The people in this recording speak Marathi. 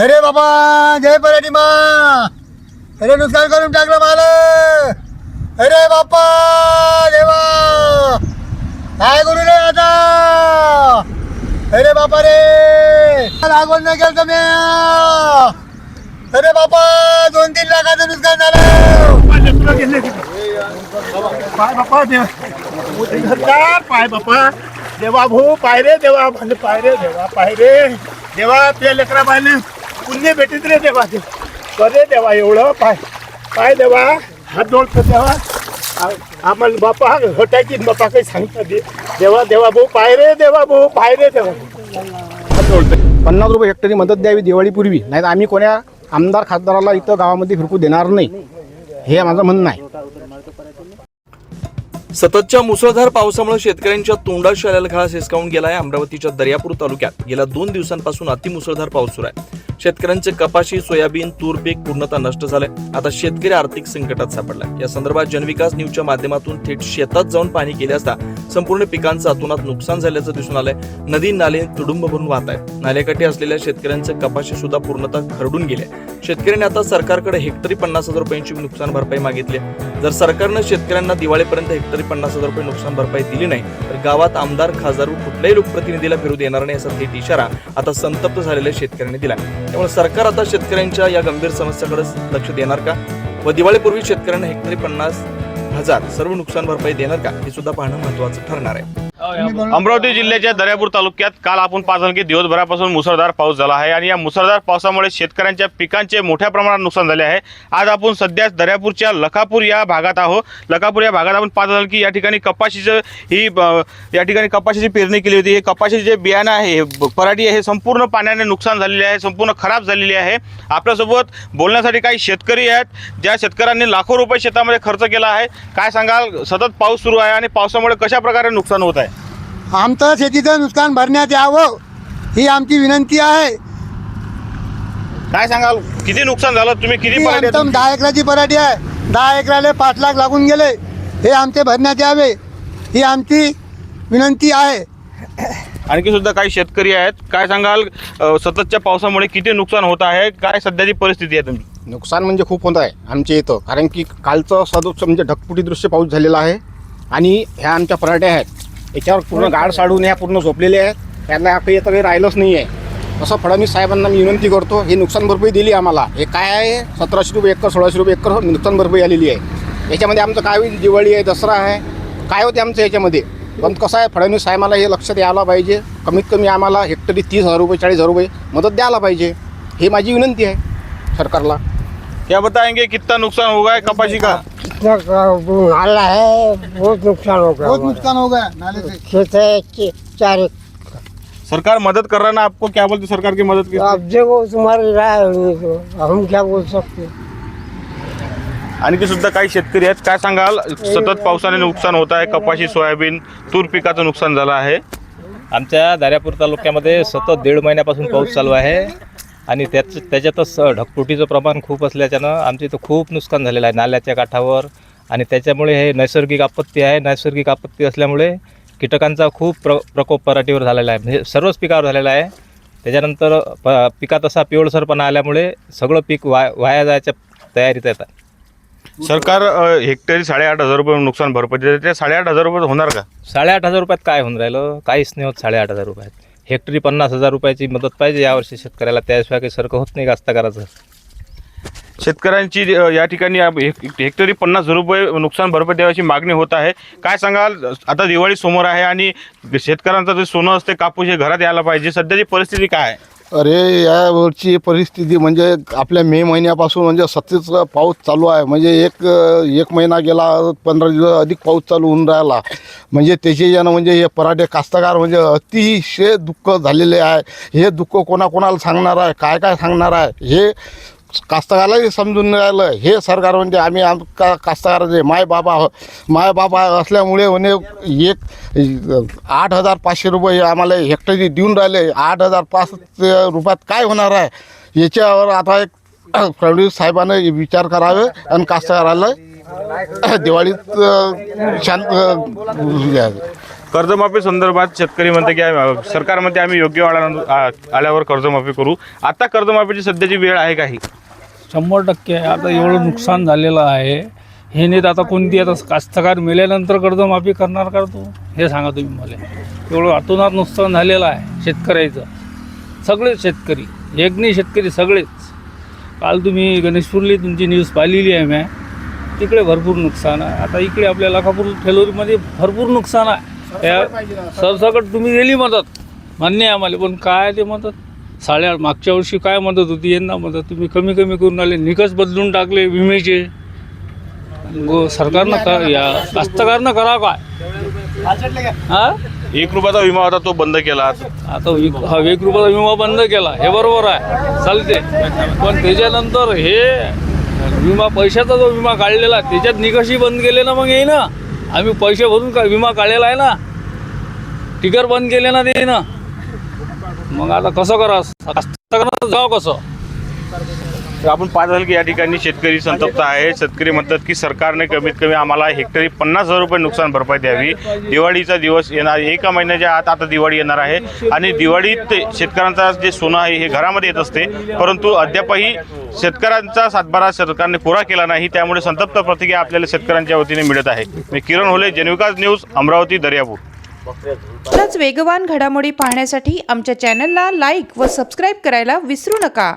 अरे बाबा जय पराठी मा. अरे नुकसान करून टाकलं मला. अरे बाप्पा देवा. काय करू रे आता? अरे बापा रे. लागवड नाही केलं तुम्ही. अरे बापा दोन तीन लाखाचं नुकसान झालं. पाय बापा देवा. पाय बापा देवा भाऊ पाय रे देवा. म्हणजे पाय रे देवा पाय रे. देवा आपल्या लेकरा पाहिले पुण्य भेटीत रे देवा देव. करे देवा एवढं. पाय पाय देवा. हात जोडतो देवा. आम्हाला बापा हटायची बापा काही सांगता दे. देवा देवा भाऊ पाय रे देवा भाऊ पाय रे देवा हात जोडतो पन्नास रुपये हेक्टरी मदत द्यावी दिवाळीपूर्वी. नाही तर आम्ही कोण्या आमदार खासदाराला इथं गावामध्ये फिरकू देणार नाही. हे माझं म्हणणं आहे. सततच्या मुसळधार पावसामुळे शेतकऱ्यांच्या तोंडाशी आलेला घास हिसकावून गेलाय अमरावतीच्या दर्यापूर तालुक्यात. गेल्या दोन दिवसांपासून अतिमुसळधार पाऊस सुरू आहे. शेतकऱ्यांचे कपाशी सोयाबीन तूर पीक पूर्णतः नष्ट झालंय. आता शेतकरी आर्थिक संकटात सापडलाय. या संदर्भात जनविकास न्यूजच्या माध्यमातून थेट शेतात जाऊन पाणी केले असता संपूर्ण पिकांचं अतोनात नुकसान झाल्याचं दिसून आलंय. नदी नाले तुडुंब भरून वाहत आहेत. नालेकाठी असलेल्या शेतकऱ्यांचे कपाशी सुद्धा पूर्णतः खरडून गेले शेतकऱ्यांनी आता सरकारकडे हेक्टरी पन्नास हजार रुपयांची नुकसान भरपाई मागितली आहे. जर सरकारनं शेतकऱ्यांना दिवाळीपर्यंत हेक्टरी पन्नास हजार रुपये नुकसान भरपाई दिली नाही तर गावात आमदार खासदार कुठल्याही लोकप्रतिनिधीला फिरू देणार नाही असा थेट इशारा आता संतप्त झालेल्या शेतकऱ्यांनी दिला त्यामुळे सरकार आता शेतकऱ्यांच्या या गंभीर समस्याकडे लक्ष देणार का? व दिवाळीपूर्वी शेतकऱ्यांना हेक्टरी पन्नास हजार सर्व नुकसान भरपाई देणार का? हे सुद्धा पाहणं महत्वाचं ठरणार आहे. अमरावती जिल्ह्याच्या दर्यापूर तालुक्यात काल आपण पाहिलं की दिवसभरापासून मुसळधार पाऊस झाला आहे आणि या मुसळधार पावसामुळे शेतकऱ्यांच्या पिकांचे मोठ्या प्रमाणात नुकसान झाले आहे. आज आपण सध्या दर्यापूरच्या लखापूर या भागात आहोत. लखापूर या भागात आपण पाहिलं की या ठिकाणी कपाशीचं ही या ठिकाणी कपाशीची पेरणी केली होती. हे कपाशीचे जे बियाणं आहे हे पराठी आहे हे संपूर्ण पाण्याने नुकसान झालेले आहे संपूर्ण खराब झालेली आहे. आपल्यासोबत बोलण्यासाठी काही शेतकरी आहेत ज्या शेतकऱ्यांनी लाखो रुपये शेतामध्ये खर्च केला आहे. काय सांगाल? सतत पाऊस सुरू आहे आणि पावसामुळे कशा प्रकारे नुकसान होत आहे? आमचं शेतीचं नुकसान भरण्यात यावं ही आमची विनंती आहे. काय सांगाल? किती नुकसान झालं? तुम्ही किती पराठी आमचं दहा एकराची पराठी आहे. दहा एकराला पाच लाख लागून गेले. हे आमचे भरण्यात यावे ही आमची विनंती आहे. आणखी सुद्धा काही शेतकरी आहेत. काय सांगाल? अ, सततच्या पावसामुळे किती नुकसान होत आहे? काय सध्याची परिस्थिती आहे तुमची? नुकसान म्हणजे खूप होत आहे आमच्या इथं. कारण की कालचं सदोष म्हणजे ढगपुटी दृश्य पाऊस झालेला आहे. आणि ह्या आमच्या पराठ्या आहेत. याच्यावर पूर्ण गाड साडून ह्या पूर्ण झोपलेल्या आहेत. त्यांना काही आता काही राहिलंच नाही आहे असं फडणवीस साहेबांना मी विनंती करतो ही नुकसान भरपाई दिली आम्हाला. हे काय आहे? सतराशे रुपये एकर सोळाशे रुपये एकर नुकसान भरपाई आलेली आहे. याच्यामध्ये आमचं काय होईल? दिवाळी आहे दसरा आहे. काय होते आमचं याच्यामध्ये? पण कसं आहे फडणवीस साहेबाला हे लक्ष द्यायला पाहिजे. कमीत कमी आम्हाला हेक्टरी तीस हजार रुपये चाळीस हजार रुपये मदत द्यायला पाहिजे. ही माझी विनंती आहे सरकारला. क्या बताएंगे कितना नुकसान होगा है कपाशी का? इतना नाला है बहुत नुकसान हो गया। बहुत। नुकसान हो गया। नाले से खेत है कि- चार। एक सरकार मदद कर रहा है ना आपको? क्या बोलते सरकार की मदद की? अब देखो तुम्हारी राय हम क्या बोल सकते? हैं आणखी सुद्धा काही शेतकरी आहेत काय सांगाल? सतत पावसाने नुकसान होत आहे कपाशी सोयाबीन तूर पिकाचं नुकसान झालं आहे. आमच्या दर्यापूर तालुक्यामध्ये सतत दीड महिन्यापासून पाऊस चालू आहे. आणि त्याच त्याच्यातच ढगफुटीचं प्रमाण खूप असल्याच्यानं आमच्या इथं खूप नुकसान झालेलं आहे नाल्याच्या काठावर. आणि त्याच्यामुळे हे नैसर्गिक आपत्ती आहे. नैसर्गिक आपत्ती असल्यामुळे कीटकांचा खूप प्र प्रकोप पराठीवर झालेला आहे. म्हणजे सर्वच पिकावर झालेला आहे. त्याच्यानंतर प पिकात असा पिवळसरपणा आल्यामुळे सगळं पीक वा वाया जायच्या तयारीत येतात सरकार हेक्टरी साडेआठ हजार रुपये नुकसान भरपाई देते. ते साडेआठ हजार रुपये होणार का? साडेआठ हजार रुपयात काय होऊन राहिलं? काहीच नाही होत साडेआठ हजार रुपयात. हेक्टरी पन्नास हजार रुपयाची मदत पाहिजे यावर्षी शेतकऱ्याला. त्याशिवाय काही सरकं होत नाही कास्तकाराचं शेतकऱ्यांची अ, या ठिकाणी अब हेक- हेक्टरी पन्नास रुपये नुकसान भरपाई द्यावाची मागणी होत आहे. काय सांगाल? आता दिवाळी समोर आहे आणि शेतकऱ्यांचं जे सोनं असते कापूस हे घरात यायला पाहिजे. सध्याची परिस्थिती काय आहे? अरे यावरची परिस्थिती म्हणजे आपल्या मे महिन्यापासून म्हणजे सतत पाऊस चालू आहे. म्हणजे एक एक महिना गेला पंधरा दिवस अधिक पाऊस चालू होऊन राहिला. म्हणजे त्याचे म्हणजे हे पराठे कास्तकार म्हणजे अतिशय दुःख झालेले आहे. हे दुःख कोणाकोणाला सांगणार आहे? काय काय सांगणार आहे? हे कास्तकारालाही समजून राहिलं. हे सरकार म्हणजे आम्ही आम का कास्तकाराचे माय बाबा हो- माय बाबा असल्यामुळे म्हणे एक आठ हजार पाचशे रुपये आम्हाला हेक्टरी देऊन राहिले. आठ हजार पाचशे रुपयात काय होणार आहे? याच्यावर आता एक फडणवीस साहेबानं विचार करावे आणि कास्तकाराला दिवाळीत शांत कर्जमाफी संदर्भात शेतकरी म्हणते की आम्ही- सरकार म्हणते आम्ही योग्य आल्यानंतर आ- आल्यावर कर्जमाफी करू. आता कर्जमाफीची सध्याची वेळ आहे काही शंभर टक्के. आता एवढं नुकसान झालेलं आहे. हे नेत आता कोणती आता कास्तकार मेल्यानंतर कर्जमाफी करणार का तू? हे सांगा तुम्ही मला. एवढं अतोनात नुकसान झालेलं आहे शेतकऱ्याचं. सगळेच शेतकरी एक नाही शेतकरी सगळेच. काल तुम्ही गणेशपूरली तुमची न्यूज पाहिलेली आहे मॅ. तिकडे भरपूर नुकसान आहे. आता इकडे आपल्या लखापूर ठेलोरीमध्ये भरपूर नुकसान आहे. या सरसकट तुम्ही दिली मदत. मान्य आहे आम्हाला पण काय ते मदत? साड्या मागच्या वर्षी काय मदत होती यंदा मदत. तुम्ही कमी कमी करून आले निकष बदलून टाकले विम्याचे. गो सरकारनं कर या कास्तकारनं करा काय? हा? एक रुपयाचा विमा होता तो बंद केला. आता एक हा एक रुपयाचा विमा बंद केला. हे बरोबर आहे. चालते पण त्याच्यानंतर हे विमा पैशाचा जो विमा काढलेला त्याच्यात निकषही बंद केले ना मग येई ना आम्ही पैसे भरून का विमा काढलेला आहे ना? टिकर बंद केले ना ते ना मग आता कसं करा जाऊ जाव कसं? तर आपण पाहत की या ठिकाणी शेतकरी संतप्त आहे शेतकरी म्हणतात की सरकारने कमीत कमी आम्हाला हेक्टरी पन्नास हजार रुपये नुकसान भरपाई द्यावी. दिवाळीचा दिवस येणार एका महिन्याच्या आत आता दिवाळी येणार आहे. आणि दिवाळीत शेतकऱ्यांचा जे सोनं आहे हे घरामध्ये येत असते. परंतु अद्यापही शेतकऱ्यांचा सातबारा सरकारने पुरा केला नाही. त्यामुळे संतप्त प्रतिक्रिया आपल्याला शेतकऱ्यांच्या वतीने मिळत आहे. मी किरण होले जनविकास न्यूज अमरावती दर्यापूर. वेगवान घडामोडी पाहण्यासाठी आमच्या चॅनलला लाईक व सबस्क्राईब करायला विसरू नका.